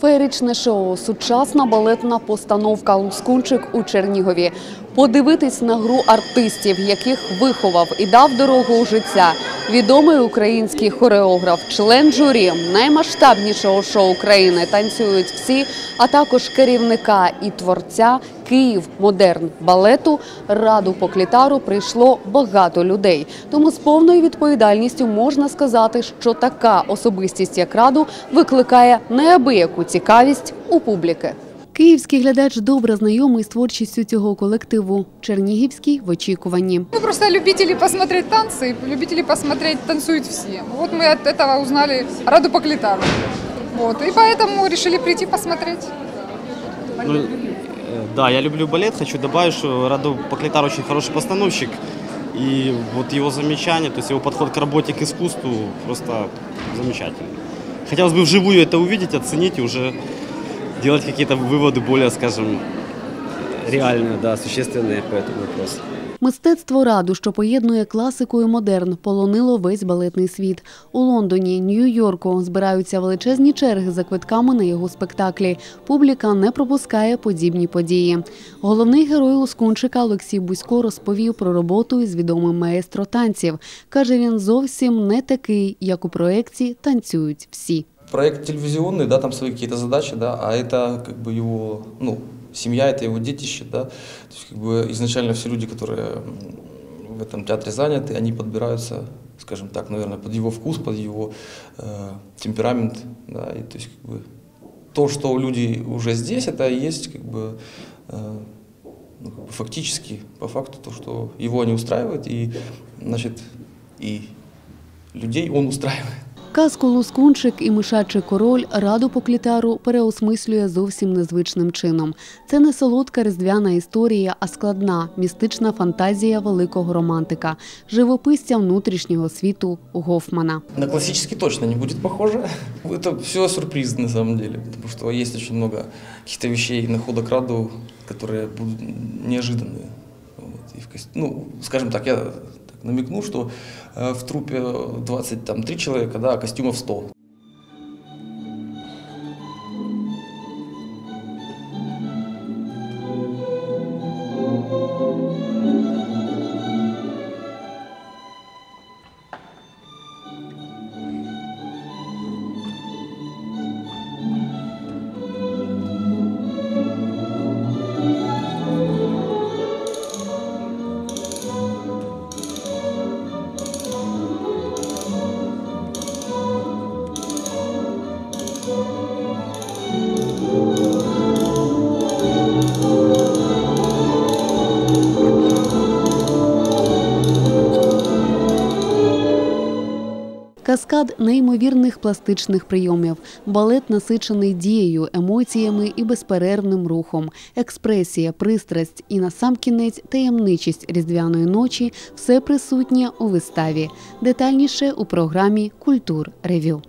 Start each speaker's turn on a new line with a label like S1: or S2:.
S1: Феєричне шоу, сучасна балетна постановка Лускунчик у Чернігові. Подивитись на гру артистів, яких виховав і дав дорогу у життя. Відомий український хореограф, член журі наймасштабнішого шоу країни танцюють всі, а також керівника і творця Київ модерн балету раду по клітару прийшло багато людей. Тому з повною відповідальністю можна сказати, що така особистість, як раду, викликає неабияку цікавість у публіки. Київський глядач добре знайомий з творчістю цього колективу. Чернігівський в очікуванні.
S2: Мы просто любители посмотреть танцы, любители посмотреть танцуют все. Вот мы от этого узнали Раду по клитару. Вот, и поэтому решили прийти посмотреть.
S3: Ну, э, да, я люблю балет. Хочу добавить, что Раду Поклитар очень хороший постановщик. И вот его замечание, то есть его подход к работе, к искусству просто замечательный. Хотелось бы вживую это увидеть, оценить и уже делать какие-то выводы более, скажем,
S4: реально, да, существенные по этому вопросу.
S1: Мистецтво раду, що поєднує класику і модерн, полонило весь балетний світ. У Лондоні, Нью-Йорку збираються величезні черги за квитками на його спектаклі. Публіка не пропускає подібні події. Головний герой Лускунчика Олексій Бузько розповів про роботу із відомим маестро танців. Каже, він зовсім не такий, як у проєкті танцюють всі.
S5: Проект телевизионный, да, там свои какие-то задачи, да, а это как бы его, ну, семья, это его детище, да, то есть как бы изначально все люди, которые в этом театре заняты, они подбираются, скажем так, наверное, под его вкус, под его э, темперамент, да, и то есть как бы то, что люди уже здесь, это и есть как бы э, ну, как бы фактически, по факту, то, что его не устраивает, и, значит, и людей он устраивает.
S1: Казку Лускунчик і мишачий король раду по клітару переосмислює зовсім незвичним чином. Це не солодка різдвяна історія, а складна містична фантазія великого романтика, живописця внутрішнього світу Гофмана.
S5: На классический точно не будет похоже. Это все сюрприз на самом деле, потому что есть очень много каких-то вещей, находок раду, которые будут неожиданные. Вот. И в кос- Ну, скажем так, я так намекну, что э, в трупе 23 человека, да, а костюмов 100.
S1: Каскад неймовірних пластичних прийомів, балет насичений дією, емоціями і безперервним рухом, експресія, пристрасть і насамкінець таємничість різдвяної ночі все присутнє у виставі. Детальніше у програмі Культур Ревю.